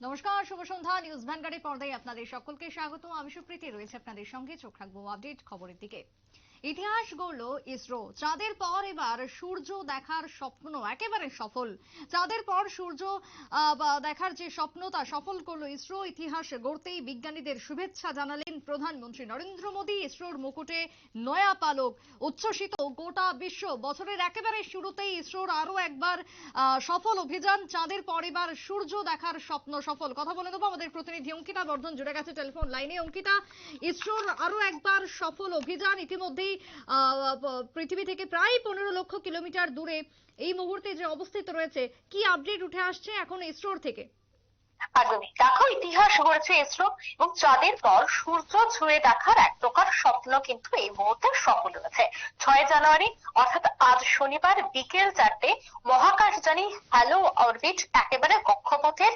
নমস্কার, শুভ সন্ধ্যা। নিউজ ভ্যানগার্ডের পর্দায় আপনাদের সকলকে স্বাগত আমি সুপ্রীতি, রয়েছে আপনাদের সঙ্গে। চোখ রাখব আপডেট খবরের দিকে। ইতিহাস গড়ল ইসরো। চাঁদের পর এবার সূর্য দেখার স্বপ্ন একেবারে সফল। চাঁদের পর সূর্য দেখার যে স্বপ্ন তা সফল করল ইসরো, ইতিহাস গড়তেই বিজ্ঞানীদের শুভেচ্ছা জানালেন প্রধানমন্ত্রী নরেন্দ্র মোদী। ইসরোর মুকুটে নয়া পালক। উচ্ছ্বসিত গোটা বিশ্ব বছরের একেবারে শুরুতেই ইসরোর আরও একবার সফল অভিযান। চাঁদের পর এবার সূর্য দেখার স্বপ্ন সফল। কথা বলে দেবো আমাদের প্রতিনিধি অঙ্কিতা বর্ধন। জুড়ে গেছে টেলিফোন লাইনে। অঙ্কিতা, ইসরোর আরও একবার সফল অভিযান ইতিমধ্যেই পৃথিবী থেকে প্রায় পনেরো লক্ষ কিলোমিটার দূরে এই মুহূর্তে যে অবস্থিত রয়েছে, কি আপডেট উঠে আসছে এখন ইসরোর থেকে? দেখো, ইতিহাস গড়েছে ইসরো এবং চাঁদের পর সূর্য ছুঁয়ে দেখার এক প্রকার স্বপ্ন কিন্তু এই মুহূর্তে সফল হয়েছে। ছয় জানুয়ারি, অর্থাৎ আজ শনিবার বিকেল চারটে মহাকাশযানী হ্যালো অরবিট একেবারে কক্ষপথের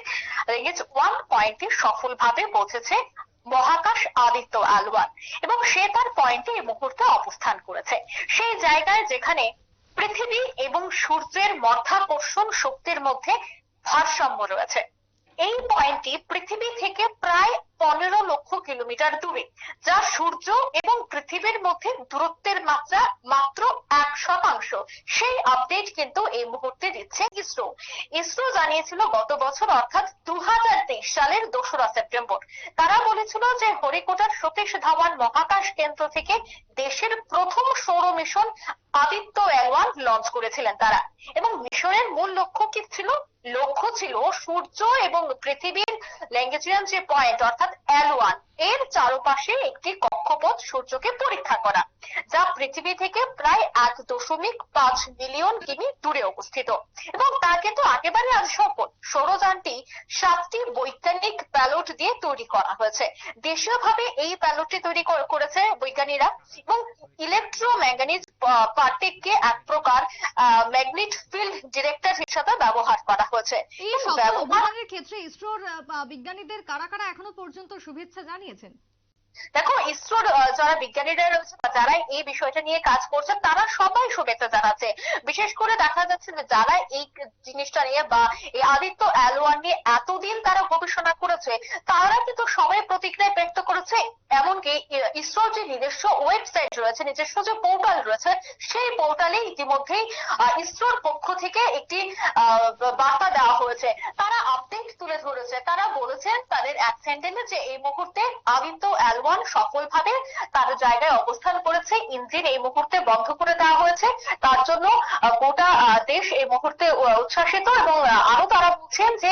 রেঞ্জ ওয়ান পয়েন্টে সফলভাবে পৌঁছেছে মহাকাশ আদিত্য আলওয়ার এবং সে তার পয়েন্টে এই মুহূর্তে অবস্থান করেছে। সেই জায়গায় যেখানে পৃথিবী এবং সূর্যের মধ্যাকর্ষণ শক্তির মধ্যে ভারসাম্য রয়েছে। এই পয়েন্টটি পৃথিবী থেকে প্রায় পনেরো লক্ষ কিলোমিটার দূরে, যা সূর্য এবং পৃথিবীর মধ্যে দূরত্বের মাত্রা মাত্র এক শতাংশ। সেই আপডেট কিন্তু এই মুহূর্তে দিচ্ছে ইসরো। ইসরো জানিয়েছিল গত বছর, অর্থাৎ দু হাজার তেইশ সালের দোসরা সেপ্টেম্বর। তারা বলেছিল যে হরিকোটার সতীশ ধাওয়ান মহাকাশ কেন্দ্র থেকে দেশের প্রথম সৌর mission Aditya L one launch করেছিলেন তারা। এবং মিশনের মূল লক্ষ্য কি ছিল? লক্ষ্য ছিল সূর্য এবং পৃথিবীর ল্যাঙ্গেজিয়ান যে পয়েন্ট অর্থাৎ এল ওয়ানের চারপাশে একটি কক্ষপথ সূর্যকে পরীক্ষা করা যা পৃথিবী থেকে প্রায় এক দশমিক পাঁচ মিলিয়ন কিমি দূরে অবস্থিত। এবং তা কিন্তু একেবারে সফল সৌরযানটি সাতটি বৈজ্ঞানিক প্যালট দিয়ে তৈরি করা হয়েছে। দেশীয়ভাবে এই প্যালটটি তৈরি করেছে বৈজ্ঞানীরা এবং ইলেকট্রো ম্যাঙ্গানিজ পার্টিককে এক প্রকার ম্যাগনেট ফিল্ড ডিরেক্টর হিসাবে ব্যবহার করা হয়েছে। এই এবং সফল ব্যবহার অভিযানের ক্ষেত্রে ইসরোর বিজ্ঞানীদের কারা কারা এখনও পর্যন্ত শুভেচ্ছা জানিয়েছেন? দেখো ইসরোর যারা বিজ্ঞানীরা রয়েছে যারা এই বিষয়টা নিয়ে কাজ করছেন, তারা সবাই শুভেচ্ছা জানাচ্ছে। বিশেষ করে দেখা যাচ্ছে যে যারা এই জিনিসটা নিয়ে বা এই আদিত্য অ্যালোয়ান নিয়ে এতদিন তারা গবেষণা করেছে, তারা কিন্তু সবাই প্রতিক্রিয়া ব্যক্ত করেছে। এমনকি ইসরোর যে নিজস্ব ওয়েবসাইট রয়েছে, নিজস্ব যে পোর্টাল রয়েছে, সেই পোর্টালে ইতিমধ্যেই ইসরোর পক্ষ থেকে একটি বার্তা দেওয়া হয়েছে। তারা আপডেট তুলে ধরেছে। তারা বলেছেন তাদের এক সেন্টেন্সে যে এই মুহূর্তে আদিত্য অ্যাল ওয়ান সফলভাবে তার জায়গায় অবস্থান করেছে। ইঞ্জিন এই মুহূর্তে বন্ধ করে দেওয়া হয়েছে। তার জন্য গোটা দেশ এই মুহূর্তে উচ্ছ্বাসিত এবং আরও তারা বলছেন যে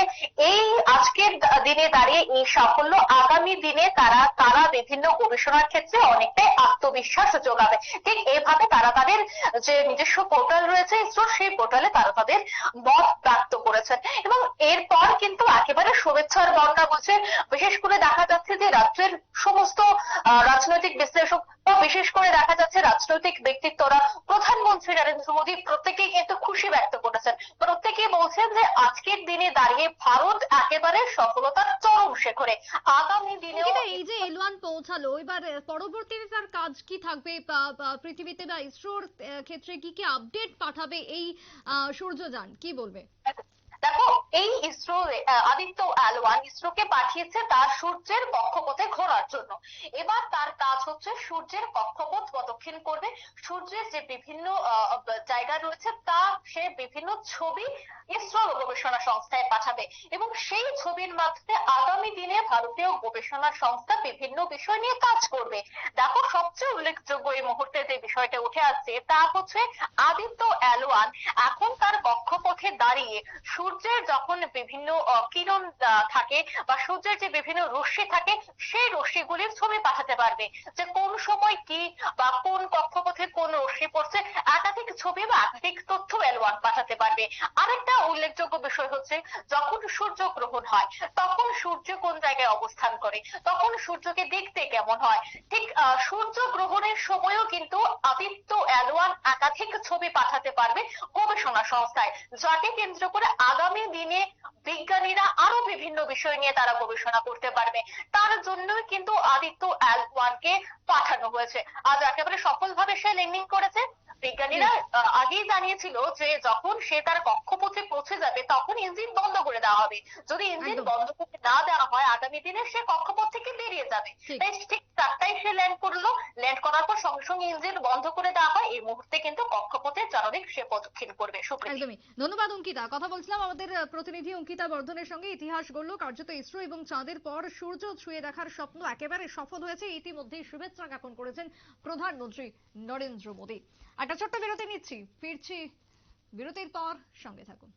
এই আজকের দিনে দাঁড়িয়ে এই সাফল্য আগামী দিনে তারা তারা বিভিন্ন গবেষণার ক্ষেত্রে অনেকটাই আত্মবিশ্বাস যোগাবে। ঠিক এভাবে তারা তাদের যে নিজস্ব পোর্টাল রয়েছে ইসরোর সেই পোর্টালে তারা তাদের মত প্রাপ্ত করেছেন। এবং এরপর কিন্তু একেবারে শুভেচ্ছার বন্যা বলছে। বিশেষ করে দেখা যাচ্ছে রাজ্যের সমস্ত রাজনৈতিক বিশ্লেষক বা বিশেষ করে দেখা যাচ্ছে রাজনৈতিক ব্যক্তিত্বরা প্রধানমন্ত্রী নরেন্দ্র মোদী প্রত্যেকেই কিন্তু খুশি ব্যক্ত করেছেন। প্রত্যেকেই বলছেন যে আজকের দিনে দাঁড়িয়ে ভারত একেবারে সফলতার চরম শেখরে। আগামী দিনে এই যে এল ওয়ান পৌঁছালো, এবার পরবর্তীতে তার কাজ কি থাকবে? পৃথিবীতে বা ইসরোর ক্ষেত্রে কি কি আপডেট পাঠাবে এই সূর্যযান, কি বলবে? এই ইসরো আদিত্য এল ওয়ান ইসরোকে পাঠিয়েছে তার সূর্যের কক্ষপথে ঘোরার জন্য। এবার তার কাজ হচ্ছে সূর্যের কক্ষপথ প্রদক্ষিণ করবে। সূর্যের যে বিভিন্ন জায়গা রয়েছে, তা সে বিভিন্ন ছবি ইসরো গবেষণা সংস্থায় পাঠাবে এবং সেই ছবির মাধ্যমে আগামী দিনে ভারতীয় গবেষণা সংস্থা বিভিন্ন বিষয় নিয়ে কাজ করবে। দেখো, সবচেয়ে উল্লেখযোগ্য এই মুহূর্তে যে বিষয়টা উঠে আসছে, তা হচ্ছে আদিত্য এল ওয়ান এখন কক্ষপথে দাঁড়িয়ে সূর্যের যখন বিভিন্ন কিরণ থাকে বা সূর্যের যে বিভিন্ন রশ্মি থাকে, সেই রশ্মিগুলির ছবি পাঠাতে পারবে যে কোন সময় কি বা কোন কক্ষপথে কোন রশ্মি পড়ছে একাধিক ছবি বা একাধিক তথ্য এল ওয়ান পাঠাতে পারবে। আরেকটা উল্লেখযোগ্য বিষয় হচ্ছে, যখন সূর্য গ্রহণ হয়, তখন সূর্য কোন জায়গায় অবস্থান করে, তখন সূর্যকে দেখতে কেমন হয়? ঠিক সূর্য গ্রহণের সময়ও কিন্তু আদিত্য এল ওয়ান একাধিক ছবি পাঠাতে পারবে গবেষণা সংস্থায়, যাকে কেন্দ্র করে আগামী দিনে বিজ্ঞানীরা আরও বিভিন্ন বিষয় নিয়ে তারা গবেষণা করতে পারবে। তার জন্যই কিন্তু আদিত্য এল ওয়ান কে পাঠানো হয়েছে। আজ একেবারে সফলভাবে সে ল্যান্ডিং করেছে। বিজ্ঞানীরা আগেই জানিয়েছিল যে যখন সে তার কক্ষপথে পৌঁছে যাবে তখন ইঞ্জিন বন্ধ করে দেওয়া হবে। যদি ইঞ্জিন বন্ধ করে না দেওয়া হয় আগামী দিনে সে কক্ষপথ থেকে যাবে। তাই ঠিক চারটায় সে ল্যান্ড করল। ল্যান্ড করার পর সঙ্গে সঙ্গে ইঞ্জিন বন্ধ করে দেওয়া হয়। এই মুহূর্তে কিন্তু কক্ষপথের চারদিক সে প্রদক্ষিণ করবে। সুপ্রীতি একদমই। ধন্যবাদ অঙ্কিতা। কথা বলছিলাম আমাদের প্রতিনিধি অঙ্কিতা বর্ধনের সঙ্গে। ইতিহাস গড়ল কার্যত ইসরো এবং চাঁদের পর সূর্য ছুঁয়ে দেখার স্বপ্ন একেবারে সফল হয়েছে। ইতিমধ্যেই শুভেচ্ছা জ্ঞাপন করেছেন প্রধানমন্ত্রী নরেন্দ্র মোদী। একটা ছোট্ট বিরতি নিচ্ছি। ফিরছি বিরতির পর সঙ্গে থাকুন।